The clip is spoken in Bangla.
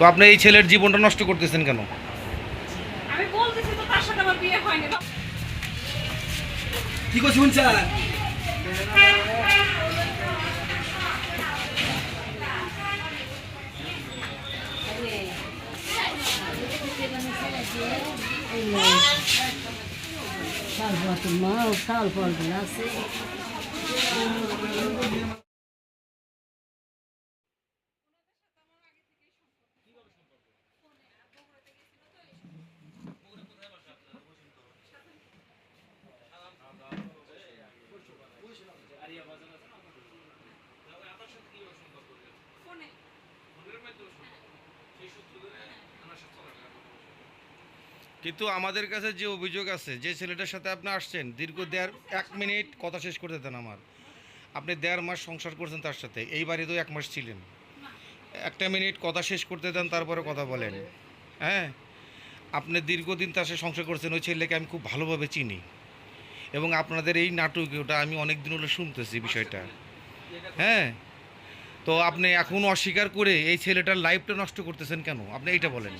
তো আপনি এই ছেলের জীবনটা নষ্ট করতেছেন কেন? আমি বলতেছি তো তার সাথে আমার বিয়ে হয়নি কি শুনছেন? কিন্তু আমাদের কাছে যে অভিযোগ আছে, যে ছেলেটার সাথে আপনি আসছেন, দীর্ঘ দেড়, এক মিনিট কথা শেষ করতে দেন আমার। আপনি দেড় মাস সংসার করছেন তার সাথে, এই বাড়িতেও এক মাস ছিলেন। একটা মিনিট কথা শেষ করতে দেন, তারপরে কথা বলেন। হ্যাঁ? আপনি দীর্ঘদিন তার সাথে সংসার করছেন, ওই ছেলেকে আমি খুব ভালোভাবে চিনি। এবং আপনাদের এই নাটকীয়টা আমি অনেক দিন হলো শুনতেছি বিষয়টা। হ্যাঁ? তো আপনি এখন অস্বীকার করে এই ছেলেটার লাইফটা নষ্ট করতেছেন কেন? আপনি এইটা বলেন।